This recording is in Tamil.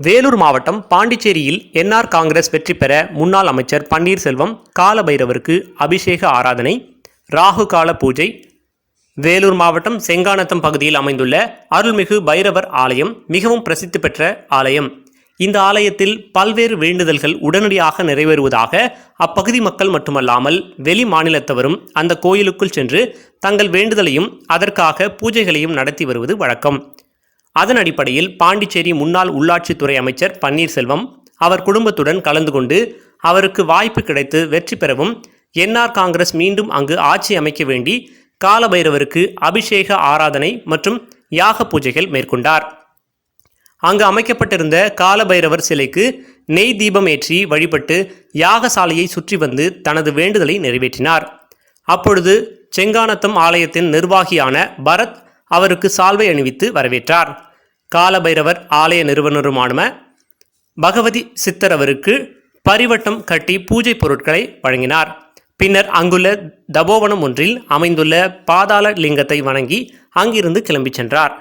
வேலூர் மாவட்டம் பாண்டிச்சேரியில் என்ஆர் காங்கிரஸ் வெற்றி பெற முன்னாள் அமைச்சர் பன்னீர்செல்வம் காலபைரவருக்கு அபிஷேக ஆராதனை ராகு கால பூஜை. வேலூர் மாவட்டம் செங்கானத்தம் பகுதியில் அமைந்துள்ள அருள்மிகு பைரவர் ஆலயம் மிகவும் பிரசித்தி பெற்ற ஆலயம். இந்த ஆலயத்தில் பல்வேறு வேண்டுதல்கள் உடனடியாக நிறைவேறுவதாக அப்பகுதி மக்கள் மட்டுமல்லாமல் வெளி மாநிலத்தவரும் அந்த கோயிலுக்குள் சென்று தங்கள் வேண்டுதலையும் அதற்காக பூஜைகளையும் நடத்தி வருவது வழக்கம். அதன் அடிப்படையில் பாண்டிச்சேரி முன்னாள் உள்ளாட்சித்துறை அமைச்சர் பன்னீர்செல்வம் அவர் குடும்பத்துடன் கலந்து கொண்டு அவருக்கு வாய்ப்பு கிடைத்து வெற்றி பெறவும் என்ஆர் காங்கிரஸ் மீண்டும் அங்கு ஆட்சி அமைக்க வேண்டி காலபைரவருக்கு அபிஷேக ஆராதனை மற்றும் யாக பூஜைகள் மேற்கொண்டார். அங்கு அமைக்கப்பட்டிருந்த காலபைரவர் சிலைக்கு நெய் தீபம் ஏற்றி வழிபட்டு யாகசாலையை சுற்றி வந்து தனது வேண்டுதலை நிறைவேற்றினார். அப்பொழுது செங்கானத்தம் ஆலயத்தின் நிர்வாகியான பரத் அவருக்கு சால்வை அணிவித்து வரவேற்றார். காலபைரவர் ஆலய நிறுவனருமான பகவதி சித்தர் அவருக்கு பரிவட்டம் கட்டி பூஜை பொருட்களை வழங்கினார். பின்னர் அங்குள்ள தபோவனம் ஒன்றில் அமைந்துள்ள பாதாள லிங்கத்தை வணங்கி அங்கிருந்து கிளம்பி சென்றார்.